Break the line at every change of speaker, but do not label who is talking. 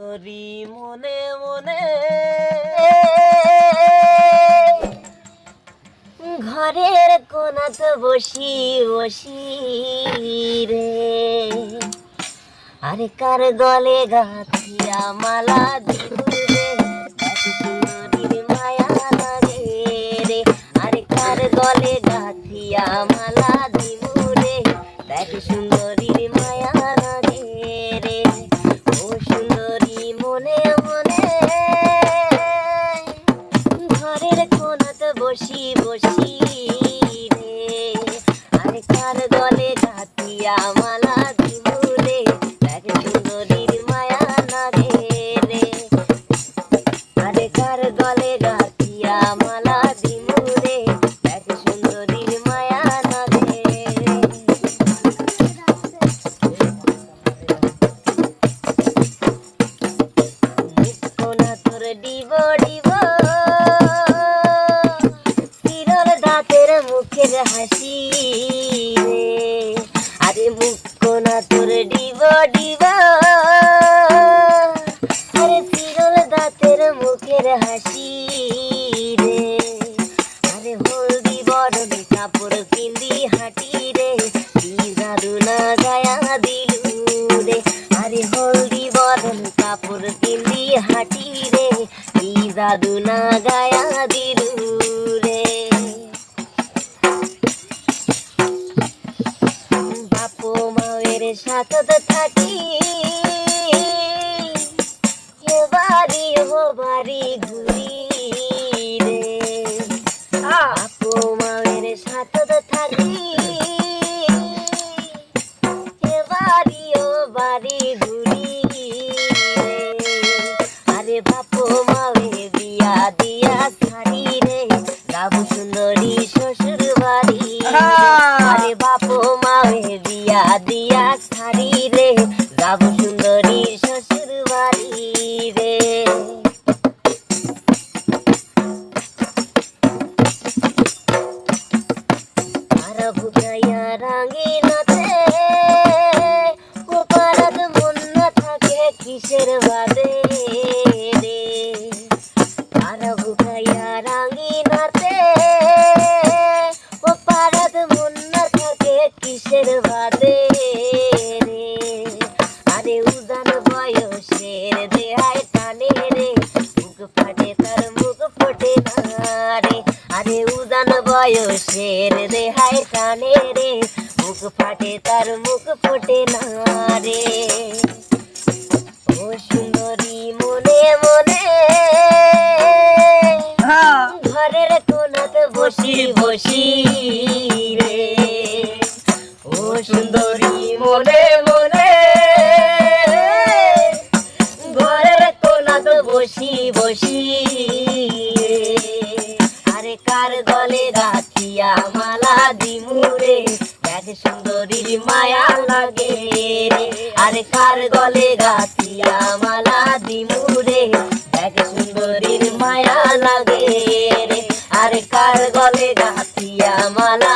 করি মনে মনে। ঘরের কোনাত বসি বসি রে। আরে কার গলে গাছিয়া মালা দিলে বসি বসি হাসি রে। আরে মুখ কোনা তোর ডিব ডিব। আরে তিরল দাঁতের মুখের হাসি রে। আরে হলদি বরণ কাপড় পিন্দি হাঁটি রে। জাদু না গায়া দিলু রে। আরে হলদি বরণ কাপড় পিন্দি হাঁটি রে। জাদু না গায়া দিলু সাথে থাকি। এ বাড়ি ও বাড়ি ঘুরি রে। আপু মায়ের সাথে থাকি। সুন্দরী শ্বশুর বাড়ি। আরে বাপু মায়ে বিয়া দিয়া ছাড়ি রে গাবু সুন্দরী শ্বশুর বাড়ি রে। আর ভুকাইয়া রাঙিনাতে ও পারাত মন না থাকে কিসের বাদে মুখ ফোটে না রে আরে উদান বয়সের দেহায় টানে রে। মুখ ফাটে তার মুখ ফোটে না রে ও সুন্দরী মনে মনে ঘরের কোনাতে বসি বসি রে। ও সুন্দরী মনে মনে ঘরের কোনাতে বসি বসি। কার গলে রাখিয়া মালা দিমুরে দেখে সুন্দরীর মায়া লাগে আর কার গলে রাখিয়া মালা দিমুরে দেখে সুন্দরীর মায়া লাগে আর কার গলে রাখিয়া মালা